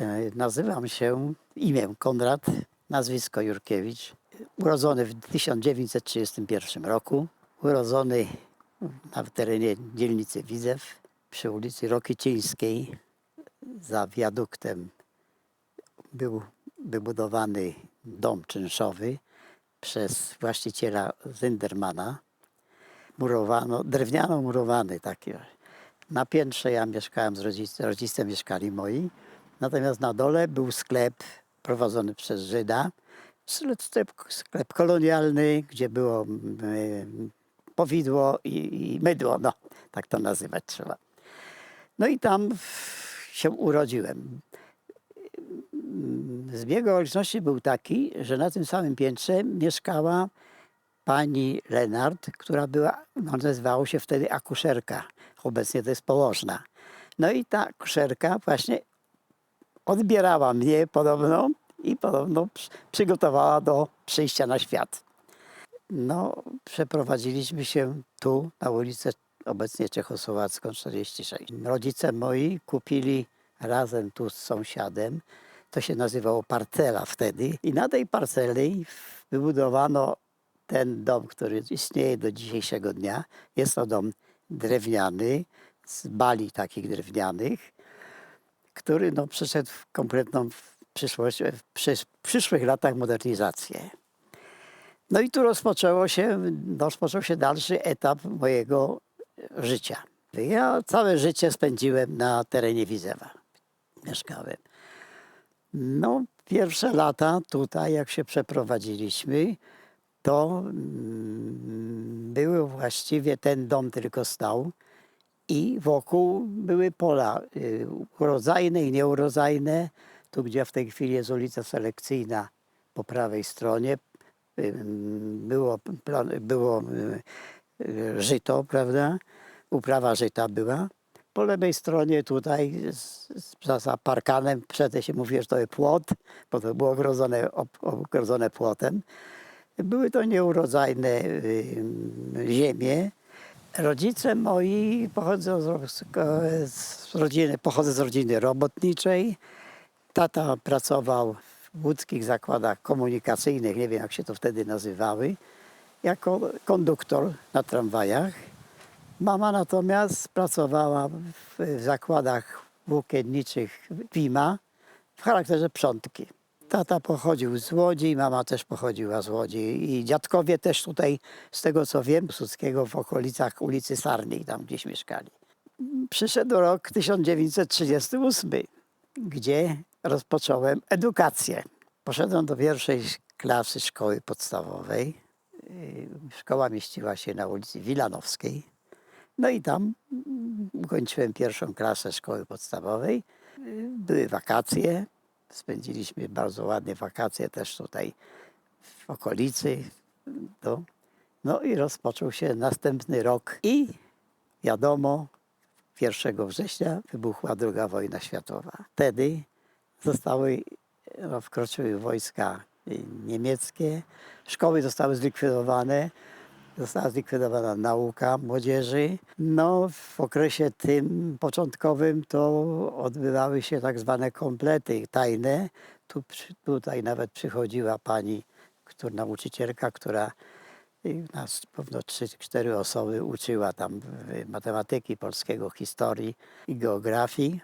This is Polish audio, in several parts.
E, Nazywam się imię Konrad, nazwisko Jurkiewicz. Urodzony w 1931 roku. Urodzony na terenie dzielnicy Widzew przy ulicy Rokicińskiej za wiaduktem był wybudowany dom czynszowy przez właściciela Zindermana. Murowano, drewniano murowany taki. Na piętrze ja mieszkałem z rodzicem, rodzice mieszkali moi. Natomiast na dole był sklep prowadzony przez Żyda. Sklep, sklep kolonialny, gdzie było mm, powidło i, i mydło, no tak to nazywać trzeba. No i tam się urodziłem. Zbieg okoliczności był taki, że na tym samym piętrze mieszkała pani Lenart, która była, no, nazywało się wtedy akuszerka. Obecnie to jest położna. No i ta akuszerka właśnie odbierała mnie podobno i podobno przy- przygotowała do przyjścia na świat. No, przeprowadziliśmy się tu na ulicę obecnie Czechosłowacką 46. Rodzice moi kupili razem tu z sąsiadem, to się nazywało parcela wtedy i na tej parceli wybudowano ten dom, który istnieje do dzisiejszego dnia. Jest to dom drewniany, z bali takich drewnianych, który no, przeszedł w kompletną przyszłość, w przysz, w przyszłych latach modernizację. No i tu rozpoczęło się, rozpoczął się dalszy etap mojego życia. Ja całe życie spędziłem na terenie Widzewa. Mieszkałem. No, pierwsze lata tutaj, jak się przeprowadziliśmy, to mm, były właściwie ten dom tylko stał i wokół były pola y, urodzajne i nieurodzajne. Tu, gdzie w tej chwili jest ulica Selekcyjna po prawej stronie, było, było y, y, żyto, prawda? Uprawa żyta była. Po lewej stronie tutaj, z, z, za- parkanem, przedtem się mówi, że to jest płot, bo to było ogrodzone, ob- ogrodzone płotem. Były to nieurodzajne y, ziemie. Rodzice moi pochodzą z, z rodziny, pochodzę z rodziny robotniczej. Tata pracował w łódzkich zakładach komunikacyjnych, nie wiem jak się to wtedy nazywały, jako konduktor na tramwajach. Mama natomiast pracowała w, w zakładach włókienniczych Pima w charakterze przątki. Tata pochodził z Łodzi, mama też pochodziła z Łodzi i dziadkowie też tutaj, z tego co wiem, Suckiego w okolicach ulicy Sarniej, tam gdzieś mieszkali. Przyszedł rok 1938, gdzie rozpocząłem edukację. Poszedłem do pierwszej klasy szkoły podstawowej. Yy, Szkoła mieściła się na ulicy Wilanowskiej. No i tam ukończyłem pierwszą klasę szkoły podstawowej. Były wakacje. Spędziliśmy bardzo ładne wakacje też tutaj w okolicy. To. No i rozpoczął się następny rok i wiadomo, 1 września wybuchła II wojna światowa. Wtedy zostały, no, wkroczyły wojska niemieckie, szkoły zostały zlikwidowane, została zlikwidowana nauka młodzieży. No, w okresie tym początkowym to odbywały się tak zwane komplety tajne. Tu, tutaj nawet przychodziła pani, która, nauczycielka, która y, nas pewno trzy, cztery osoby uczyła tam matematyki, polskiego, historii i geografii.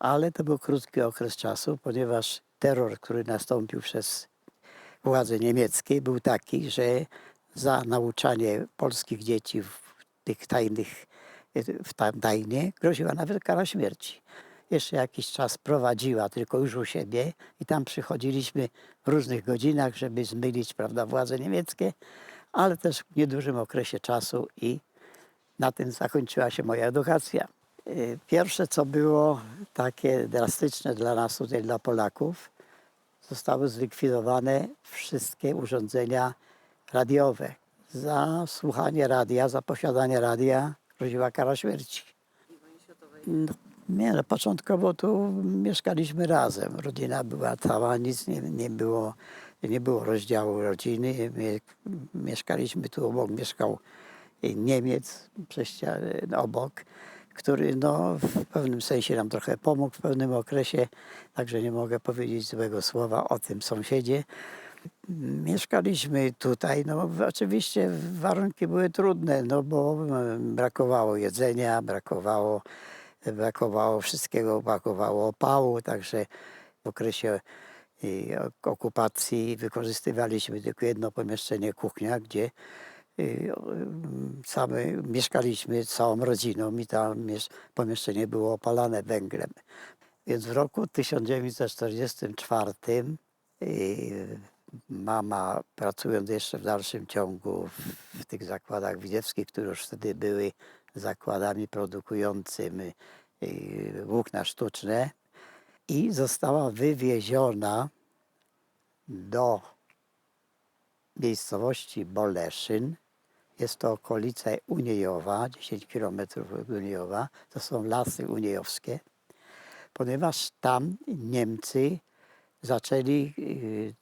Ale to był krótki okres czasu, ponieważ terror, który nastąpił przez władze niemieckie był taki, że za nauczanie polskich dzieci w tych tajnych, w tam tajnie groziła nawet kara śmierci. Jeszcze jakiś czas prowadziła, tylko już u siebie i tam przychodziliśmy w różnych godzinach, żeby zmylić prawda, władze niemieckie, ale też w niedużym okresie czasu i na tym zakończyła się moja edukacja. Y, Pierwsze, co było takie drastyczne dla nas tutaj, dla Polaków, zostały zlikwidowane wszystkie urządzenia radiowe. Za słuchanie radia, za posiadanie radia groziła kara śmierci. No, nie, no, początkowo tu mieszkaliśmy razem. Rodzina była cała, nic nie, nie, było, nie było rozdziału rodziny. My mieszkaliśmy tu obok, mieszkał Niemiec prześcia- obok. który no, w pewnym sensie nam trochę pomógł w pewnym okresie, także nie mogę powiedzieć złego słowa o tym sąsiedzie. Mieszkaliśmy tutaj, no oczywiście warunki były trudne, no bo e, brakowało jedzenia, brakowało, brakowało wszystkiego, brakowało opału, także w okresie ok- okupacji wykorzystywaliśmy tylko jedno pomieszczenie, kuchnia, gdzie ym, same mieszkaliśmy całą rodziną i tam mies- pomieszczenie było opalane węglem. Więc w roku 1944 y, mama pracując jeszcze w dalszym ciągu w, w tych zakładach widziewskich, które już wtedy były zakładami produkującymi y, włókna sztuczne i została wywieziona do miejscowości Boleszyn. Jest to okolica Uniejowa, 10 km od Uniejowa. To są lasy uniejowskie, ponieważ tam Niemcy zaczęli, yy,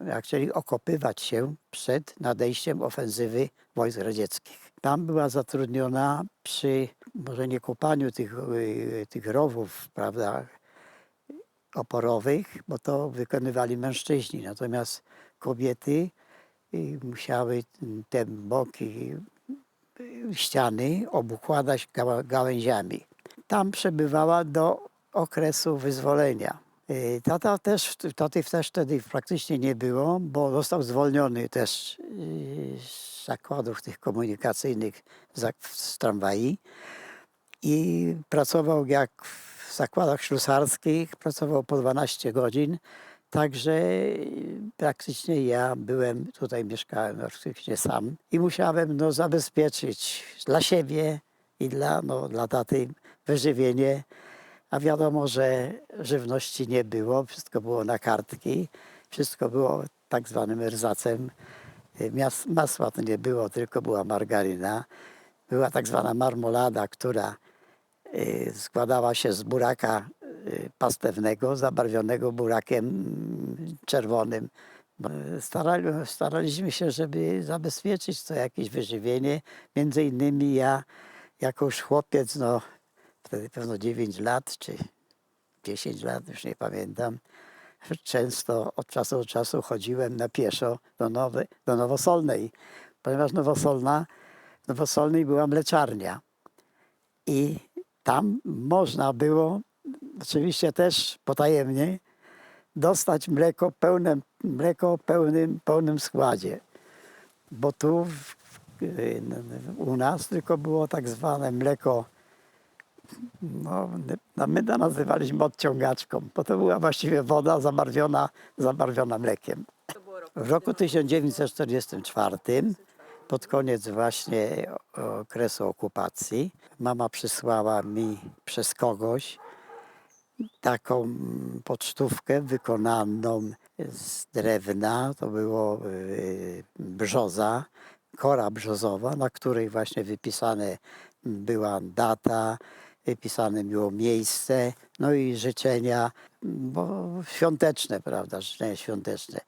zaczęli okopywać się przed nadejściem ofensywy wojsk radzieckich. Tam była zatrudniona przy, może nie kopaniu tych, yy, tych rowów, prawda, oporowych, bo to wykonywali mężczyźni, natomiast kobiety y, musiały te boki y, ściany obukładać gałęziami. Tam przebywała do okresu wyzwolenia. Y, Tata też, taty też wtedy praktycznie nie było, bo został zwolniony też y, z zakładów tych komunikacyjnych z, tramwai i pracował jak w zakładach ślusarskich, pracował po 12 godzin, także praktycznie ja byłem, tutaj mieszkałem praktycznie sam i musiałem no, zabezpieczyć dla siebie i dla, no, dla taty wyżywienie, a wiadomo, że żywności nie było, wszystko było na kartki, wszystko było tak zwanym erzacem. Mias- Masła to nie było, tylko była margaryna. Była tak zwana marmolada, która y, składała się z buraka y, pastewnego, zabarwionego burakiem mm, czerwonym. Y, Starali, staraliśmy się, żeby zabezpieczyć to jakieś wyżywienie. Między innymi ja, jako już chłopiec, no wtedy pewno 9 lat czy 10 lat, już nie pamiętam, często od czasu do czasu chodziłem na pieszo do, Nowy, do Nowosolnej, ponieważ Nowosolna, w Nowosolnej była mleczarnia i tam można było, oczywiście też potajemnie, dostać mleko pełne, mleko pełnym, pełnym składzie. Bo tu w, u nas tylko było tak zwane mleko, no, no my to nazywaliśmy odciągaczką, bo to była właściwie woda zabarwiona, zabarwiona mlekiem. W roku 1944, pod koniec właśnie okresu okupacji, mama przysłała mi przez kogoś taką pocztówkę wykonaną z drewna. To było y, brzoza, kora brzozowa, na której właśnie wypisane była data, wypisane było miejsce, no i życzenia, bo świąteczne, prawda, życzenia świąteczne.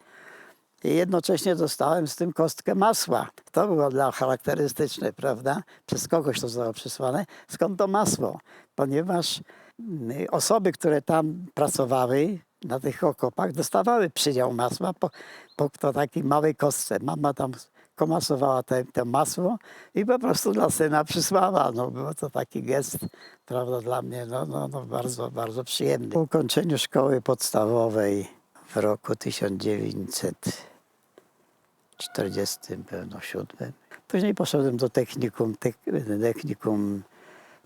I jednocześnie dostałem z tym kostkę masła. To było dla charakterystyczne, prawda? Przez kogoś to zostało przysłane. Skąd to masło? Ponieważ mm, osoby, które tam pracowały na tych okopach, dostawały przydział masła po, po to takiej małej kostce. Mama tam komasowała te, masło i po prostu dla syna przysłała. No, był to taki gest, prawda, dla mnie no, no, no, bardzo, bardzo przyjemny. Po ukończeniu szkoły podstawowej w roku 1947 pewno siódmym. Później poszedłem do technikum, technikum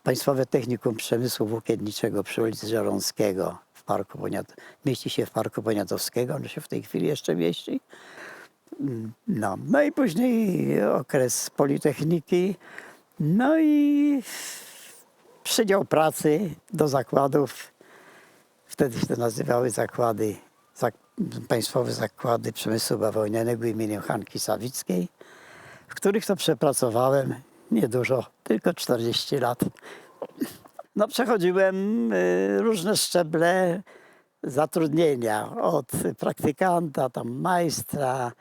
Państwowe Technikum Przemysłu Włókienniczego przy ulicy Żeromskiego w Parku Poniat- mieści się w Parku Poniatowskiego, ono się w tej chwili jeszcze mieści. No, no i później okres Politechniki, no i przydział pracy do zakładów wtedy się to nazywały zakłady, zak, państwowe zakłady przemysłu bawełnianego imieniem Hanki Sawickiej, w których to przepracowałem niedużo, tylko 40 lat. No przechodziłem y, różne szczeble zatrudnienia, od praktykanta, tam majstra,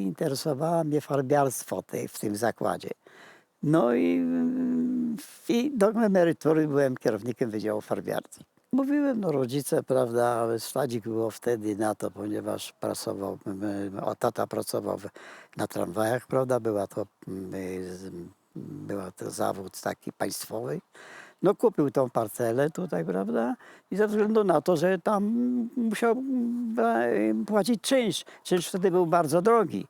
interesowało mnie farbiarstwo tej, w tym zakładzie. No i i do emerytury byłem kierownikiem Wydziału Farbiarki. Mówiłem, no rodzice, prawda, stadzik było wtedy na to, ponieważ pracował, o, tata pracował na tramwajach, prawda, była to, była to zawód taki państwowy. No kupił tą parcelę tutaj, prawda, i ze względu na to, że tam musiał e, płacić czynsz. Czynsz wtedy był bardzo drogi.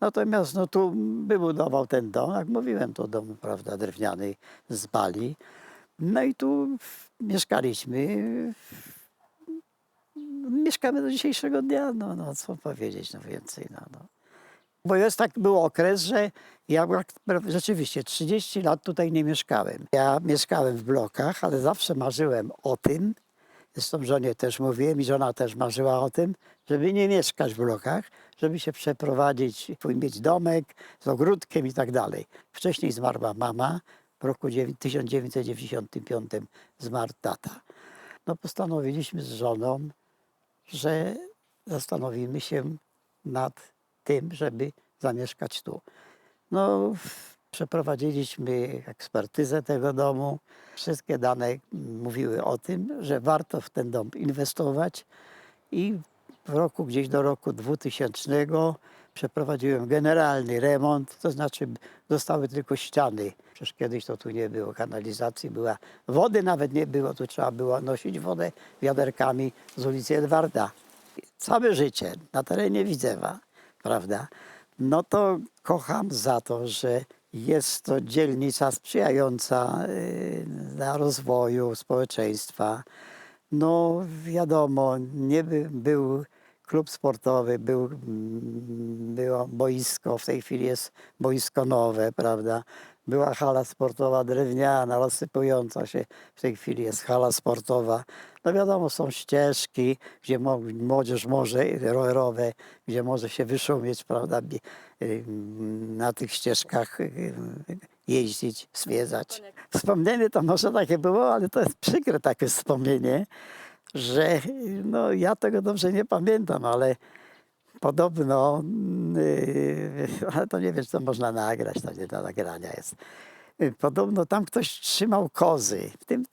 Natomiast no tu wybudował ten dom, jak mówiłem, to dom, prawda, drewniany z bali. No i tu mieszkaliśmy. Mieszkamy do dzisiejszego dnia, no, no co powiedzieć, no więcej, no, no. Bo jest tak, był okres, że ja rzeczywiście 30 lat tutaj nie mieszkałem. Ja mieszkałem w blokach, ale zawsze marzyłem o tym, zresztą żonie też mówiłem i żona też marzyła o tym, żeby nie mieszkać w blokach, żeby się przeprowadzić, mieć domek z ogródkiem i tak dalej. Wcześniej zmarła mama, w roku dziewię- 1995 zmarł tata. No postanowiliśmy z żoną, że zastanowimy się nad tym, żeby zamieszkać tu. No, przeprowadziliśmy ekspertyzę tego domu. Wszystkie dane mówiły o tym, że warto w ten dom inwestować i w roku, gdzieś do roku 2000 przeprowadziłem generalny remont, to znaczy zostały tylko ściany. Przecież kiedyś to tu nie było kanalizacji, była wody nawet nie było, tu trzeba było nosić wodę wiaderkami z ulicy Edwarda. Całe życie na terenie Widzewa, prawda? No to kocham za to, że jest to dzielnica sprzyjająca y, dla rozwoju społeczeństwa. No wiadomo, nie by, był klub sportowy, był, mm, było boisko, w tej chwili jest boisko nowe, prawda? Była hala sportowa drewniana, rozsypująca się, w tej chwili jest hala sportowa. No wiadomo, są ścieżki, gdzie młodzież może, rowerowe, gdzie może się wyszumieć, prawda? Y, Na tych ścieżkach y, jeździć, zwiedzać. Wspomnienie to może takie było, ale to jest przykre takie wspomnienie, że no, ja tego dobrze nie pamiętam, ale podobno, yy, ale to nie wiem, czy to można nagrać, to nie do nagrania jest. Yy, Podobno tam ktoś trzymał kozy. W tym,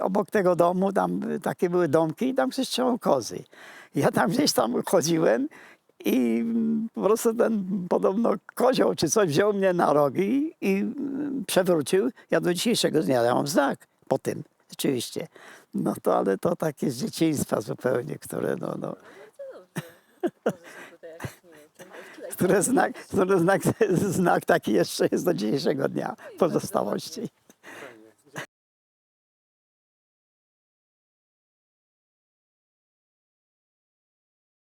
obok tego domu tam y, takie były domki i tam ktoś trzymał kozy. Ja tam gdzieś tam chodziłem i mm, po prostu ten podobno kozioł czy coś wziął mnie na rogi i mm, przewrócił. Ja do dzisiejszego dnia ja mam znak po tym, rzeczywiście. No to ale to takie z dzieciństwa zupełnie, które no, no, które znak, które znak, znak taki jeszcze jest do dzisiejszego dnia pozostałości.